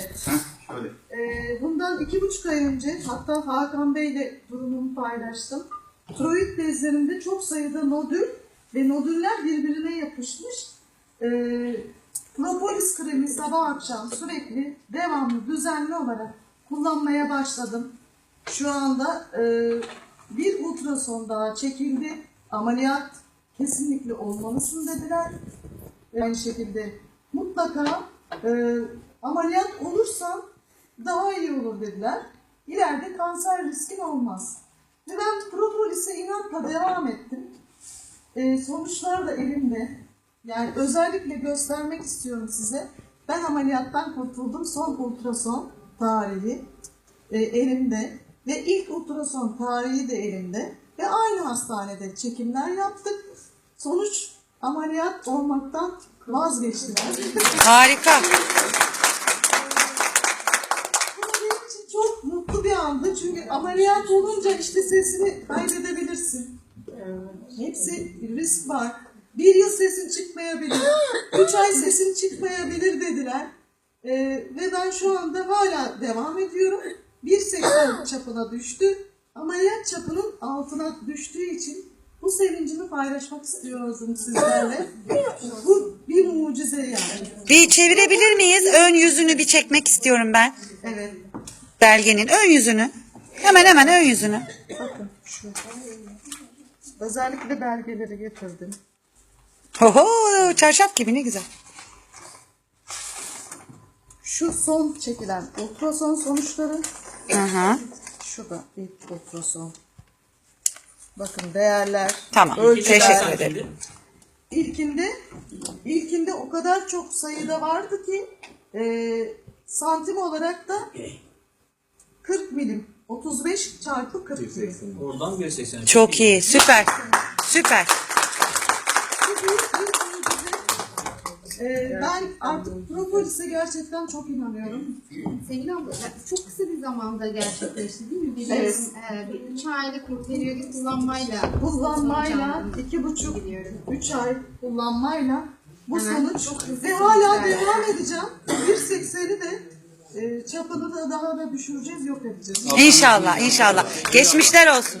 Evet. Heh, şöyle. Ee, bundan iki buçuk ay önce hatta Hakan Bey'le durumumu paylaştım. Tiroid bezlerimde çok sayıda nodül ve nodüller birbirine yapışmış. Ee, propolis kremi sabah akşam sürekli devamlı düzenli olarak kullanmaya başladım. Şu anda e, bir ultrason daha çekildi. Ameliyat kesinlikle olmalısın dediler. Aynı şekilde mutlaka e, ameliyat olursan daha iyi olur dediler. İleride kanser riskin olmaz. Ve ben propolis'e inatla devam ettim. E, sonuçlar da elimde. Yani özellikle göstermek istiyorum size. Ben ameliyattan kurtuldum. Son ultrason tarihi e, elimde. Ve ilk ultrason tarihi de elimde. Ve aynı hastanede çekimler yaptık. Sonuç ameliyat olmaktan vazgeçtiler. Harika. Çok mutlu bir andı. Çünkü ameliyat olunca işte sesini kaybedebilirsin. Hepsi risk var. Bir yıl sesin çıkmayabilir. Üç ay sesin çıkmayabilir dediler. Ee, ve ben şu anda hala devam ediyorum. 1.80 çapına düştü. Ameliyat çapının altına düştüğü için bu sevincimi paylaşmak istiyordum sizlerle. Bu bir mucize yani. Bir çevirebilir miyiz? Ön yüzünü bir çekmek istiyorum ben. Evet. Belgenin ön yüzünü. Hemen hemen ön yüzünü. Bakın şu. Özellikle belgeleri getirdim. Oho çarşaf gibi ne güzel. Şu son çekilen ultrason sonuçları. Hı. Şu da ilk ultrason. Bakın değerler. Tamam. ölçüler. Teşekkür ederim. İlkinde, ilkinde o kadar çok sayıda vardı ki e, santim olarak da 40 milim. 35 çarpı 40 milim. Oradan 1.80. Çok iyi. Süper. Süper. Bu büyük bir mucize. E, ben artık propolis'e gerçekten çok inanıyorum. Sevgili abla, çok kısa bir zamanda gerçekleşti değil mi? Bir, Evet. e, bir üç aylık periyodik kullanmayla kullanmayla iki buçuk, biliyorum. üç ay kullanmayla bu Hemen sonuç çok ve hala devam edeceğim. 1.80'i de e, çapını da daha da düşüreceğiz, yok edeceğiz. İnşallah inşallah. Geçmişler olsun.